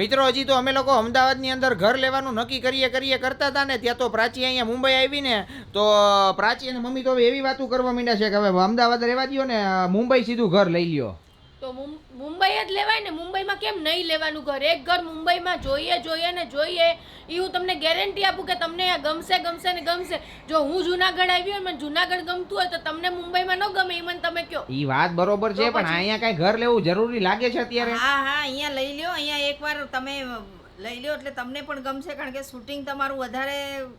મિત્રો, હજી તો અમે લોકો અમદાવાદની અંદર ઘર લેવાનું નક્કી કરીએ કરીએ કરતા હતા ને, ત્યાં તો પ્રાચી અહીંયા મુંબઈ આવી ને તો પ્રાચી અને મમ્મી તો એવી વાતો કરવા માંડ્યા છે કે હવે અમદાવાદ રહેવા દ્યો ને મુંબઈ સીધું ઘર લઈ લ્યો. તો મુંબઈ જ લેવાય ને મુંબઈમાં કેમ નહીં લેવાનું ઘર? એક ઘર મુંબઈમાં જોઈએ જોઈએ ને જોઈએ. એ હું તમને ગેરંટી આપું કે તમને આ ગમશે ગમશે ને ગમશે. જો હું જુનાગઢ આવી હોય મને જુનાગઢ ગમતું હોય તો તમને મુંબઈમાં ન ગમે એ મને તમે કહો એ વાત બરોબર છે પણ અહીંયા કઈ ઘર લેવું જરૂરી લાગે છે અત્યારે? હા હા અહીંયા લઈ લ્યો અહીંયા એકવાર તમે લઈ લ્યો એટલે તમને પણ ગમશે કારણ કે શૂટિંગ તમારું વધારે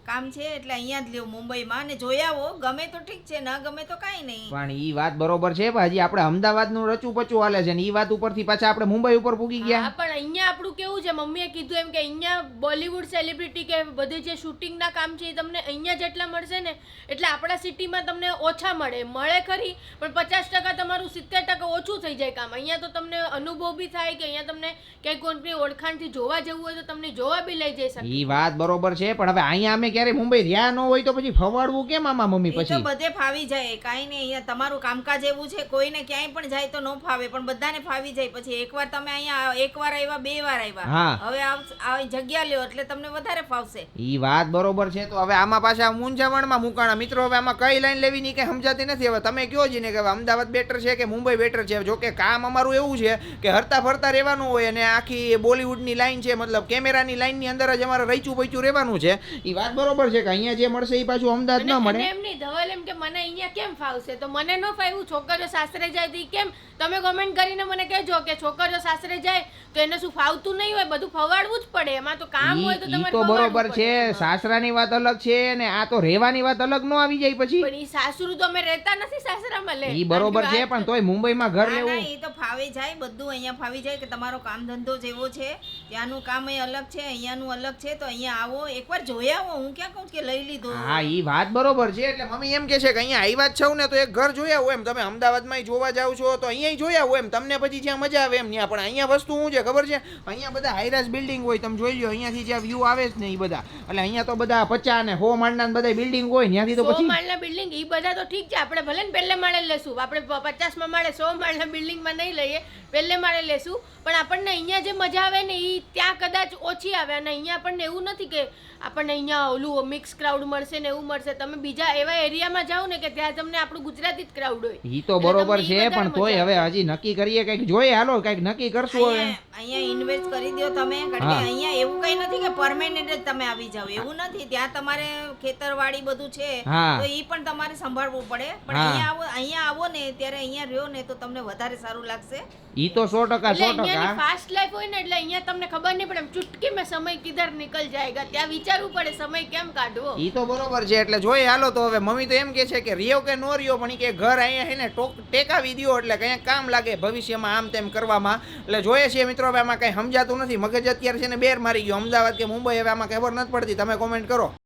કામ છે એટલે અહીંયા જ લ્યો મુંબઈમાં. અને જોઈ આવો ગમે તો ઠીક છે ન ગમે તો કાંઈ નહીં. પણ ઈ વાત બરોબર છે ભાજી આપણે અમદાવાદનું રચું પચું હાલે છે ને ઈ વાત ઉપરથી પાછા આપણે મુંબઈ ઉપર પૂગી ગયા. પણ અહીંયા આપણું કેવું છે? મમ્મીએ કીધું એમ કે અહીંયા બોલિવૂડ સેલિબ્રિટી કે બધું જે શૂટિંગના કામ છે એ તમને અહીંયા જેટલા મળશે ને એટલે આપણા સિટીમાં તમને ઓછા મળે. મળે ખરી પણ પચાસ ટકા તમારું સિત્તેર ટકા ઓછું થઈ જાય કામ. અહીંયા તો તમને અનુભવ બી થાય કે અહીંયા તમને ક્યાંય કોઈ ઓળખાણથી જોવા જવું હોય તો તમને જોવા બી લઈ જઈ શકે. ઈ વાત બરોબર છે પણ હવે અહીંયા અમે ક્યારે મુંબઈ રહ્યા ન હોય તો પછી ફવાડવું કેમ આમાં મમ્મી પછી તો બધે ફાવી જાય કાઈ નહીં અહીંયા તમારું કામકાજ એવું છે કોઈને ક્યાંય પણ જાય તો ન ફાવે પણ બધાને ફાવી જાય. પછી એકવાર તમે અહીંયા એકવાર આવ્યા બે વાર આવ્યા. હા. હવે આ જગ્યા લ્યો એટલે તમને વધારે ફાવશે. ઈ વાત બરોબર છે તો હવે આમાં પાછા મૂંઝાવણમાં મુકાણા. મિત્રો હવે આમાં કઈ લાઈન લેવી ની કે સમજાતી નથી. હવે તમે કયો જીને કે અમદાવાદ બેટર છે કે મુંબઈ બેટર છે? જો કે કામ અમારું એવું છે કે હરતા ફરતા રહેવાનું હોય અને આખી બોલિવૂડની લાઈન છે મતલબ કેમેરાની લાઈનની અંદર જ અમારે રહીચું પૈચું રહેવાનું છે. એ વાત બરોબર છે કે અહીંયા જે મળશે એ પાછું અમદાવાદ ન મળે. એમ નહીં ધવલ એમ કે મને અહીંયા કેમ ફાવશે? તો મને ન ફાવ્યું છોકરીઓ સાસરે જાય તો કેમ? તમે કોમેન્ટ કરીને મને કહેજો કે છોકરીઓ સાસરે જાય તો એને શું ફાવતું નહીં હોય? બધું ફવાડવું જ પડે. એમાં તો કામ હોય તો તમારે તો બરોબર છે સાસરાની વાત અલગ છે ને આ તો રહેવાની વાત અલગ નો આવી જાય પછી. પણ ઈ સાસરું તો અમે રહેતા નથી સાસરામાં લે. ઈ બરોબર છે પણ તોય મુંબઈમાં ઘર લેવું એ તો ફાવી જાય બધું અહીંયા ફાવી જાય કે તમારો કામ ધંધો જેવો છે ત્યાંનું કામ એ અલગ છે અહીંયાનું અલગ છે તો અહીંયા આવો. એકવાર જોઈ આવો. હું ક્યાં કહું કે લઈ લીધો. હા એ વાત બરોબર છે. એટલે મમ્મી એમ કે છે કે અહીંયા આવ્યા જ છો ને તો એક ઘર જોયા હોય એમ. તમે અમદાવાદમાં જોવા જાવ છો તો અહીંયા જોયા હોય એમ. તમને પછી જ્યાં મજા આવે એમ ત્યાં. પણ અહીંયા વસ્તુ શું છે ખબર છે? અહીંયા બધા હાઈરાસ બિલ્ડિંગ હોય. તમે જોઈ લો અહીંયાથી જ્યાં વ્યૂ આવે જ ને એ બધા. એટલે અહીંયા તો બધા પચાસ ને સો માળના બધા બિલ્ડિંગ હોય. ત્યાંથી તો સો પછી માળના બિલ્ડિંગ એ બધા તો ઠીક છે. આપણે ભલે ને પહેલે માળે લેશું. આપણે પચાસમાં માળે સો માળના બિલ્ડિંગમાં નહીં લઈએ. પહેલે માળે લેશું. પણ આપણને અહીંયા જે મજા આવે ને ઈ ત્યાં કદાચ ઓછી આવે અને અહીંયા આપણને એવું નથી કે આપણને અહીંયા ઓલું મિક્સ ક્રાઉડ મળશે ને એવું મળશે. તમે બીજા એવા એરિયામાં જાઓ ને કે ત્યાં તમને આપણું ગુજરાતી જ ક્રાઉડ હોય. ઈ તો બરોબર છે પણ તોય હવે હજી નક્કી કરીએ કંઈક જોઈએ હાલો કંઈક નક્કી કરશું હવે. અહીંયા અહીંયા ઇન્વેસ્ટ કરી દો તમે કારણ કે અહીંયા એવું કઈ નથી કે પરમેનન્ટ જ તમે આવી જાવ એવું નથી. ત્યાં તમારે ખેતરવાડી બધું છે તો એ પણ તમારે સંભાળવું પડે. પણ હા. અહીંયા આવો અહીંયા આવો ને ત્યારે અહીંયા રહ્યો ને તો તમને વધારે સારું લાગશે. ઈ તો સો ટકા એટલે સો ટકા. અહીંયાની ફાસ્ટ લાઈફ હોય ને એટલે અહીંયા તમને ખબર નહીં પડે ચુટકી મે સમય કિધર નીકળ જાયગા ત્યાં વિચારવું પડે સમય કેમ કાઢવો? ઈ તો બરોબર છે એટલે જોઈએ હાલો તો હવે. મમ્મી તો એમ કે છે કે રિયો કે નો રિયો પણ કે ઘર અહીંયા છે ને ટોક ટેકાવી દ્યો એટલે કંઈક કામ લાગે ભવિષ્યમાં આમ તેમ કરવામાં. એટલે જોઈએ છીએ મિત્રો હવે આમાં કંઈ સમજાતું નથી. મગજ અત્યારે છે ને બેર મારી ગયો. અમદાવાદ કે મુંબઈ, હવે આમાં ખબર નથી પડતી. તમે કોમેન્ટ કરો.